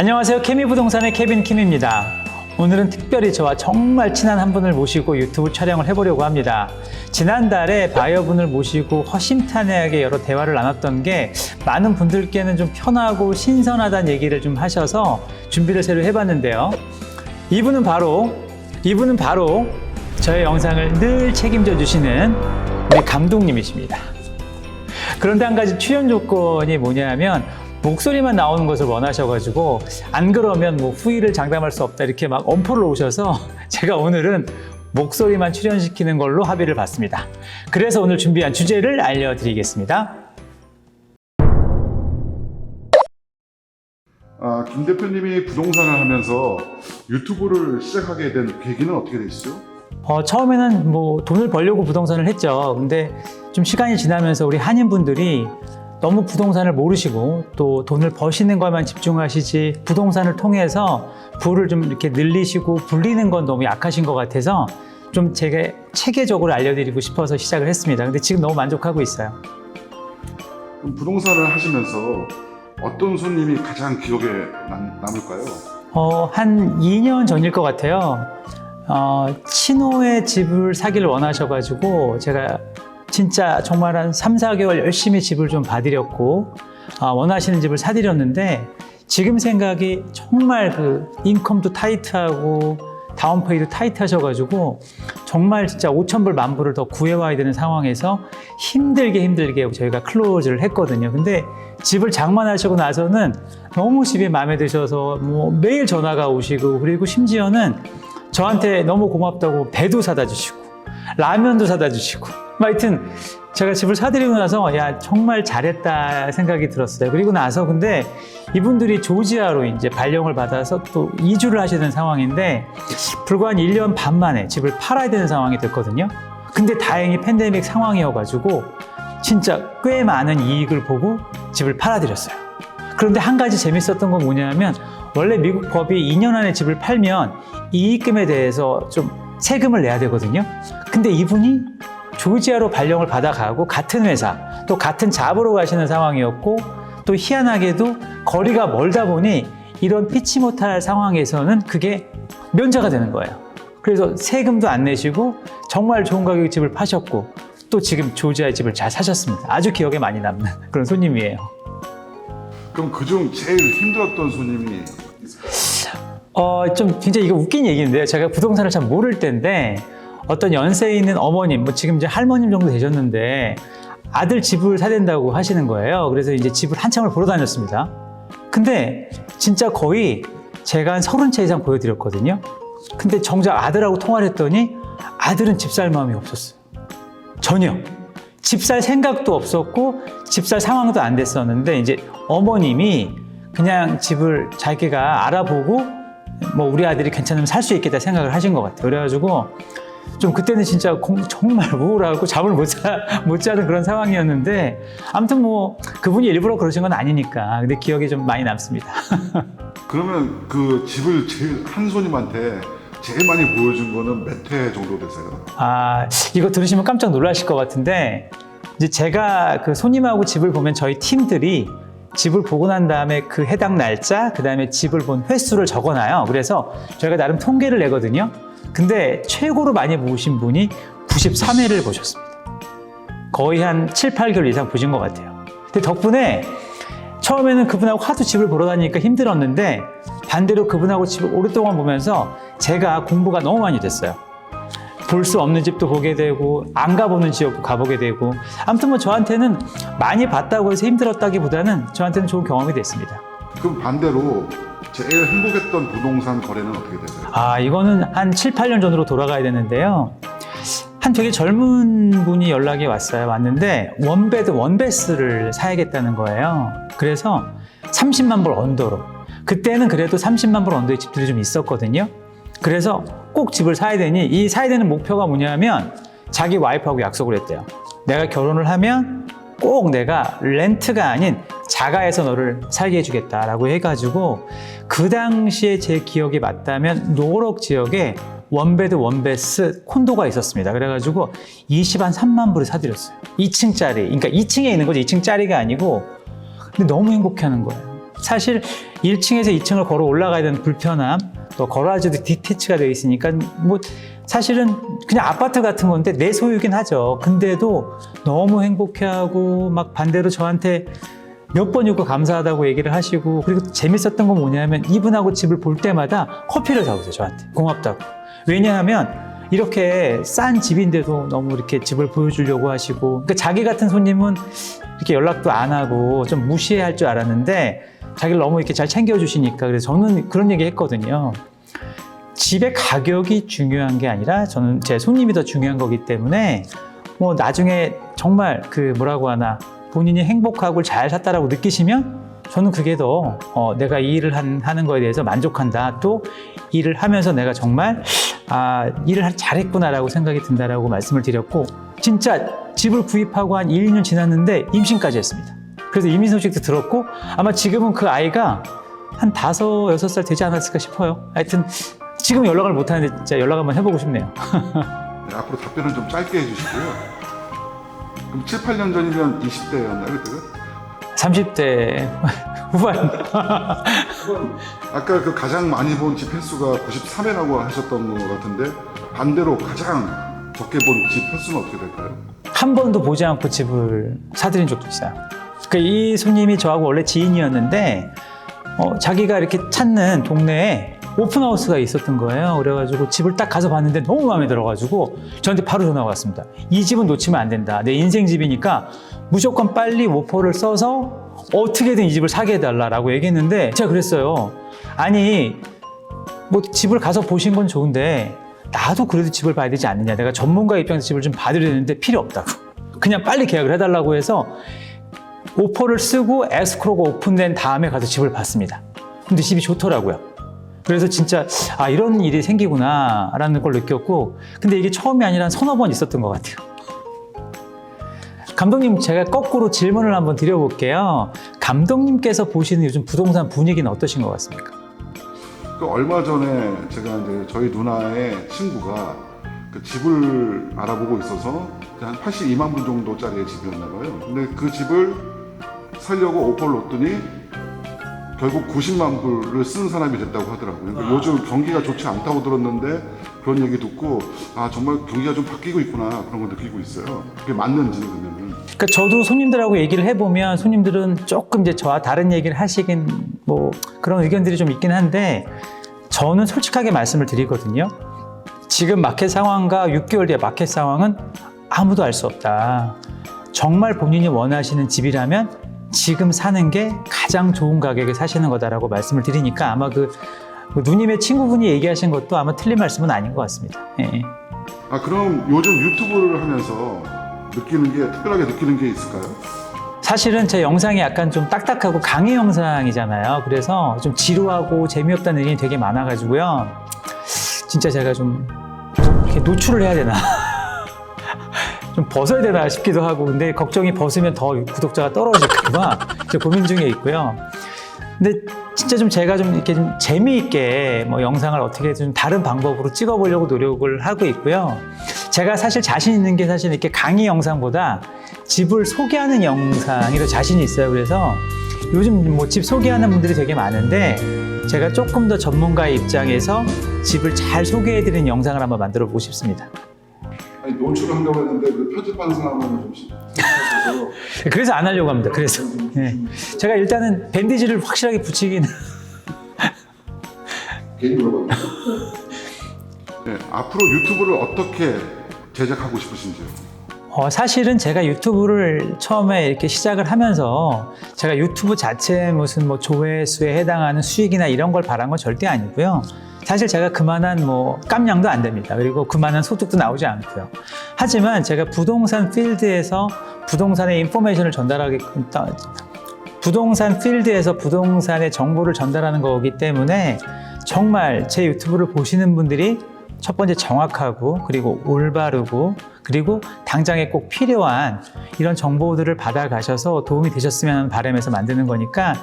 안녕하세요. 케미 부동산의 케빈 킴입니다. 오늘은 특별히 저와 정말 친한 한 분을 모시고 유튜브 촬영을 해보려고 합니다. 지난달에 바이어분을 모시고 허심탄회하게 여러 대화를 나눴던 게 많은 분들께는 좀 편하고 신선하다는 얘기를 좀 하셔서 준비를 새로 해봤는데요. 이분은 바로, 이분은 바로 저의 영상을 늘 책임져 주시는 우리 감독님이십니다. 그런데 한 가지 출연 조건이 뭐냐면 목소리만 나오는 것을 원하셔가지고 안 그러면 뭐 후의를 장담할 수 없다 이렇게 막 엄포를 오셔서 제가 오늘은 목소리만 출연시키는 걸로 합의를 봤습니다. 그래서 오늘 준비한 주제를 알려드리겠습니다. 아, 김 대표님이 부동산을 하면서 유튜브를 시작하게 된 계기는 어떻게 되시죠? 어, 처음에는 뭐 돈을 벌려고 부동산을 했죠. 근데 좀 시간이 지나면서 우리 한인분들이 너무 부동산을 모르시고 또 돈을 버시는 것만 집중하시지 부동산을 통해서 부를 좀 이렇게 늘리시고 불리는 건 너무 약하신 것 같아서 좀 제가 체계적으로 알려드리고 싶어서 시작을 했습니다. 근데 지금 너무 만족하고 있어요. 그럼 부동산을 하시면서 어떤 손님이 가장 기억에 남, 남을까요? 어, 한 2년 전일 것 같아요. 어, 친호의 집을 사기를 원하셔가지고 제가 진짜 정말 한 3, 4개월 열심히 집을 좀 봐드렸고 아, 원하시는 집을 사드렸는데 지금 생각이 정말 그 인컴도 타이트하고 다운페이도 타이트하셔가지고 정말 진짜 5천 불, 만 불을 더 구해와야 되는 상황에서 힘들게 힘들게 저희가 클로즈를 했거든요. 근데 집을 장만하시고 나서는 너무 집이 마음에 드셔서 뭐 매일 전화가 오시고 그리고 심지어는 저한테 너무 고맙다고 배도 사다 주시고 라면도 사다 주시고 뭐 하여튼 제가 집을 사드리고 나서 야 정말 잘했다 생각이 들었어요. 그리고 나서 근데 이분들이 조지아로 이제 발령을 받아서 또 이주를 하셔야 되는 상황인데 불과 한 1년 반 만에 집을 팔아야 되는 상황이 됐거든요. 근데 다행히 팬데믹 상황이어가지고 진짜 꽤 많은 이익을 보고 집을 팔아드렸어요. 그런데 한 가지 재밌었던 건 뭐냐면 원래 미국 법이 2년 안에 집을 팔면 이익금에 대해서 좀 세금을 내야 되거든요. 근데 이분이 조지아로 발령을 받아가고 같은 회사 또 같은 잡으로 가시는 상황이었고 또 희한하게도 거리가 멀다 보니 이런 피치 못할 상황에서는 그게 면제가 되는 거예요. 그래서 세금도 안 내시고 정말 좋은 가격에 집을 파셨고 또 지금 조지아의 집을 잘 사셨습니다. 아주 기억에 많이 남는 그런 손님이에요. 그럼 그중 제일 힘들었던 손님이 어, 좀 진짜 이거 웃긴 얘기인데요. 제가 부동산을 잘 모를 때인데 어떤 연세 있는 어머님, 뭐 지금 이제 할머님 정도 되셨는데 아들 집을 사야 된다고 하시는 거예요. 그래서 이제 집을 한참을 보러 다녔습니다. 근데 진짜 거의 제가 한 서른 채 이상 보여드렸거든요. 근데 정작 아들하고 통화를 했더니 아들은 집 살 마음이 없었어요. 전혀. 집 살 생각도 없었고 집 살 상황도 안 됐었는데 이제 어머님이 그냥 집을 자기가 알아보고 뭐 우리 아들이 괜찮으면 살 수 있겠다 생각을 하신 것 같아요. 그래가지고 좀 그때는 진짜 공- 정말 우울하고 잠을 못, 자, 못 자는 그런 상황이었는데 아무튼 뭐 그분이 일부러 그러신 건 아니니까 근데 기억이 좀 많이 남습니다. 그러면 그 집을 제일 한 손님한테 제일 많이 보여준 거는 몇 회 정도 되세요? 아, 이거 들으시면 깜짝 놀라실 것 같은데, 이제 제가 그 손님하고 집을 보면 저희 팀들이 집을 보고 난 다음에 그 해당 날짜, 그 다음에 집을 본 횟수를 적어놔요. 그래서 저희가 나름 통계를 내거든요. 근데 최고로 많이 보신 분이 93회를 보셨습니다. 거의 한 7, 8개월 이상 보신 것 같아요. 근데 덕분에 처음에는 그분하고 하도 집을 보러 다니니까 힘들었는데 반대로 그분하고 집을 오랫동안 보면서 제가 공부가 너무 많이 됐어요. 볼 수 없는 집도 보게 되고 안 가보는 지역도 가보게 되고 아무튼 뭐 저한테는 많이 봤다고 해서 힘들었다기보다는 저한테는 좋은 경험이 됐습니다. 그럼 반대로 제일 행복했던 부동산 거래는 어떻게 되세요? 아 이거는 한 7, 8년 전으로 돌아가야 되는데요. 한 되게 젊은 분이 연락이 왔어요. 왔는데 원베드 원베스를 사야겠다는 거예요. 그래서 30만 불 언더로. 그때는 그래도 30만 불 언더의 집들이 좀 있었거든요. 그래서 꼭 집을 사야 되니 이 사야 되는 목표가 뭐냐면 자기 와이프하고 약속을 했대요. 내가 결혼을 하면 꼭 내가 렌트가 아닌 자가에서 너를 살게 해주겠다라고 해가지고 그 당시에 제 기억이 맞다면 노록 지역에 원베드 원베스 콘도가 있었습니다. 그래가지고 20한 3만 불을 사드렸어요. 2층짜리. 그러니까 2층에 있는 거죠. 2층짜리가 아니고. 근데 너무 행복해 하는 거예요. 사실 1층에서 2층을 걸어 올라가야 되는 불편함, 또 걸어야지도 디테치가 되어 있으니까 뭐 사실은 그냥 아파트 같은 건데 내 소유긴 하죠. 근데도 너무 행복해하고 막 반대로 저한테 몇 번이고 감사하다고 얘기를 하시고 그리고 재밌었던 건 뭐냐면 이분하고 집을 볼 때마다 커피를 사오세요 저한테. 고맙다고. 왜냐하면 이렇게 싼 집인데도 너무 이렇게 집을 보여주려고 하시고 그러니까 자기 같은 손님은 이렇게 연락도 안 하고 좀 무시할 줄 알았는데 자기를 너무 이렇게 잘 챙겨주시니까 그래서 저는 그런 얘기 했거든요. 집의 가격이 중요한 게 아니라 저는 제 손님이 더 중요한 거기 때문에 뭐 나중에 정말 그 뭐라고 하나 본인이 행복하고 잘 샀다라고 느끼시면 저는 그게 더 어, 내가 이 일을 한, 하는 거에 대해서 만족한다. 또 일을 하면서 내가 정말 아, 일을 할- 잘했구나라고 생각이 든다라고 말씀을 드렸고 진짜 집을 구입하고 한 1, 2년 지났는데 임신까지 했습니다. 그래서 임신 소식도 들었고 아마 지금은 그 아이가 한 다섯, 여섯 살 되지 않았을까 싶어요. 하여튼 지금 연락을 못 하는데 진짜 연락 한번 해보고 싶네요. 네, 앞으로 답변을 좀 짧게 해주시고요. 그럼 7, 8년 전이면 20대였나요, 그때가? 30대 후반. 아까 그 가장 많이 본 집 횟수가 93회라고 하셨던 것 같은데 반대로 가장 적게 본 집 횟수는 어떻게 될까요? 한 번도 보지 않고 집을 사들인 적도 있어요. 그이 손님이 저하고 원래 지인이었는데 어, 자기가 이렇게 찾는 동네에 오픈하우스가 있었던 거예요. 그래가지고 집을 딱 가서 봤는데 너무 마음에 들어가지고 저한테 바로 전화가 왔습니다. 이 집은 놓치면 안 된다. 내 인생 집이니까 무조건 빨리 오퍼를 써서 어떻게든 이 집을 사게 해달라라고 얘기했는데 제가 그랬어요. 아니 뭐 집을 가서 보신 건 좋은데 나도 그래도 집을 봐야 되지 않느냐. 내가 전문가 입장에서 집을 좀 봐드려야 되는데 필요 없다고. 그냥 빨리 계약을 해달라고 해서 오퍼를 쓰고 에스크로가 오픈된 다음에 가서 집을 봤습니다. 근데 집이 좋더라고요. 그래서 진짜 아 이런 일이 생기구나 라는 걸 느꼈고 근데 이게 처음이 아니라 한 서너 번 있었던 것 같아요. 감독님 제가 거꾸로 질문을 한번 드려볼게요. 감독님께서 보시는 요즘 부동산 분위기는 어떠신 것 같습니까? 그 얼마 전에 제가 이제 저희 누나의 친구가 그 집을 알아보고 있어서 한 82만 불 정도짜리의 집이었나 봐요. 근데 그 집을 살려고 오퍼를 놨더니 결국 90만 불을 쓴 사람이 됐다고 하더라고요. 그러니까 요즘 경기가 좋지 않다고 들었는데 그런 얘기 듣고 아 정말 경기가 좀 바뀌고 있구나 그런 걸 느끼고 있어요. 그게 맞는지 그러면은 그러니까 저도 손님들하고 얘기를 해보면 손님들은 조금 이제 저와 다른 얘기를 하시긴 뭐 그런 의견들이 좀 있긴 한데 저는 솔직하게 말씀을 드리거든요. 지금 마켓 상황과 6개월 뒤의 마켓 상황은 아무도 알 수 없다. 정말 본인이 원하시는 집이라면 지금 사는 게 가장 좋은 가격에 사시는 거다라고 말씀을 드리니까 아마 그, 그 누님의 친구분이 얘기하신 것도 아마 틀린 말씀은 아닌 것 같습니다. 예. 아 그럼 요즘 유튜브를 하면서 느끼는 게 특별하게 느끼는 게 있을까요? 사실은 제 영상이 약간 좀 딱딱하고 강의 영상이잖아요. 그래서 좀 지루하고 재미없다는 의견이 되게 많아가지고요. 진짜 제가 좀 이렇게 노출을 해야 되나. 좀 벗어야 되나 싶기도 하고. 근데 걱정이 벗으면 더 구독자가 떨어질까봐 고민 중에 있고요. 근데 진짜 좀 제가 좀 이렇게 좀 재미있게 뭐 영상을 어떻게 좀 다른 방법으로 찍어보려고 노력을 하고 있고요. 제가 사실 자신 있는 게 사실 이렇게 강의 영상보다 집을 소개하는 영상이 더 자신이 있어요. 그래서 요즘 뭐 집 소개하는 분들이 되게 많은데 제가 조금 더 전문가의 입장에서 집을 잘 소개해드리는 영상을 한번 만들어 보고 싶습니다. 아니 노출을 한다고 했는데 그 편집하는 사람은 좀 생각해서 그래서 안 하려고 합니다. 그래서 예. 제가 일단은 밴디지를 확실하게 붙이긴 괜히 물어봤는데 네, 앞으로 유튜브를 어떻게 제작하고 싶으신지요? 어, 사실은 제가 유튜브를 처음에 이렇게 시작을 하면서 제가 유튜브 자체에 무슨 뭐 조회수에 해당하는 수익이나 이런 걸 바란 건 절대 아니고요. 사실 제가 그만한 뭐 깜냥도 안 됩니다. 그리고 그만한 소득도 나오지 않고요. 하지만 제가 부동산 필드에서 부동산의 인포메이션을 전달하기 부동산 필드에서 부동산의 정보를 전달하는 거기 때문에 정말 제 유튜브를 보시는 분들이 첫 번째 정확하고 그리고 올바르고 그리고 당장에 꼭 필요한 이런 정보들을 받아가셔서 도움이 되셨으면 하는 바람에서 만드는 거니까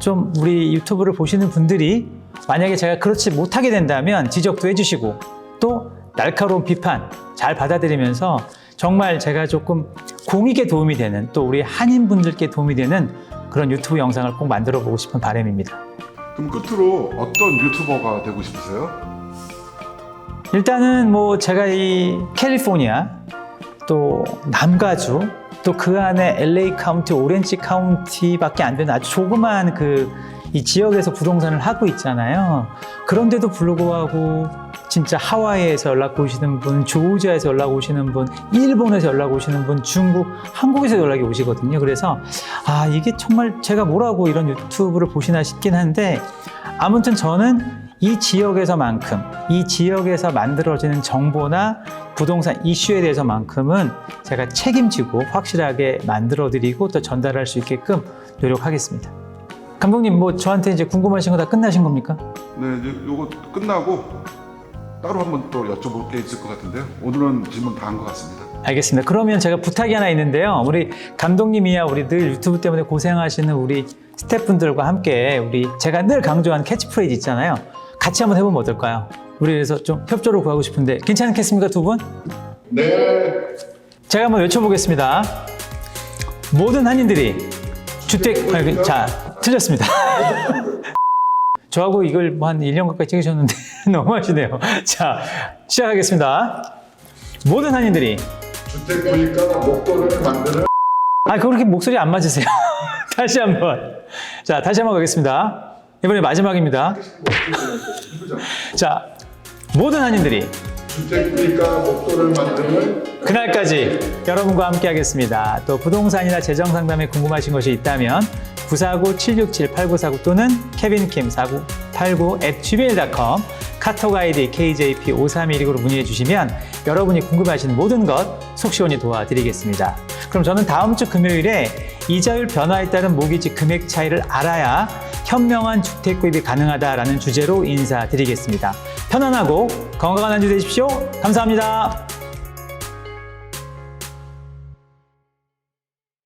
좀 우리 유튜브를 보시는 분들이 만약에 제가 그렇지 못하게 된다면 지적도 해주시고 또 날카로운 비판 잘 받아들이면서 정말 제가 조금 공익에 도움이 되는 또 우리 한인분들께 도움이 되는 그런 유튜브 영상을 꼭 만들어 보고 싶은 바람입니다. 그럼 끝으로 어떤 유튜버가 되고 싶으세요? 일단은 뭐 제가 이 캘리포니아 또 남가주 또 그 안에 LA 카운티, 오렌지 카운티밖에 안 되는 아주 조그마한 그이 지역에서 부동산을 하고 있잖아요. 그런데도 불구하고 진짜 하와이에서 연락 오시는 분, 조지아에서 연락 오시는 분, 일본에서 연락 오시는 분, 중국, 한국에서 연락이 오시거든요. 그래서 아 이게 정말 제가 뭐라고 이런 유튜브를 보시나 싶긴 한데 아무튼 저는 이 지역에서만큼 이 지역에서 만들어지는 정보나 부동산 이슈에 대해서만큼은 제가 책임지고 확실하게 만들어드리고 또 전달할 수 있게끔 노력하겠습니다. 감독님 뭐 저한테 이제 궁금하신 거 다 끝나신 겁니까? 네, 이제 요거 끝나고 따로 한번 또 여쭤볼 게 있을 것 같은데요. 오늘은 질문 다 한 것 같습니다. 알겠습니다. 그러면 제가 부탁이 하나 있는데요. 우리 감독님이야 우리 늘 유튜브 때문에 고생하시는 우리 스태프분들과 함께 우리 제가 늘 강조하는 캐치프레이즈 있잖아요. 같이 한번 해보면 어떨까요? 우리 그래서 좀 협조를 구하고 싶은데 괜찮겠습니까 두 분? 네. 제가 한번 외쳐보겠습니다. 모든 한인들이 주택, 아니, 자, 틀렸습니다. 저하고 이걸 뭐 한 1년 가까이 찍으셨는데 너무하시네요. 자, 시작하겠습니다. 모든 한인들이, 주택 구입과 목돈을 만드는 아, 그렇게 목소리 안 맞으세요. 다시 한 번. 자, 다시 한번 가겠습니다. 이번에 마지막입니다. 자, 모든 한인들이 주택 구입과 목돈을 만드는 그날까지 여러분과 함께 하겠습니다. 또 부동산이나 재정 상담에 궁금하신 것이 있다면 949-767-8949 또는 kevinkim4989 at gmail.com 카톡 아이디 KJP5312로 문의해 주시면 여러분이 궁금하신 모든 것 속시원히 도와드리겠습니다. 그럼 저는 다음 주 금요일에 이자율 변화에 따른 모기지 금액 차이를 알아야 현명한 주택 구입이 가능하다라는 주제로 인사드리겠습니다. 편안하고 건강한 한 주 되십시오. 감사합니다.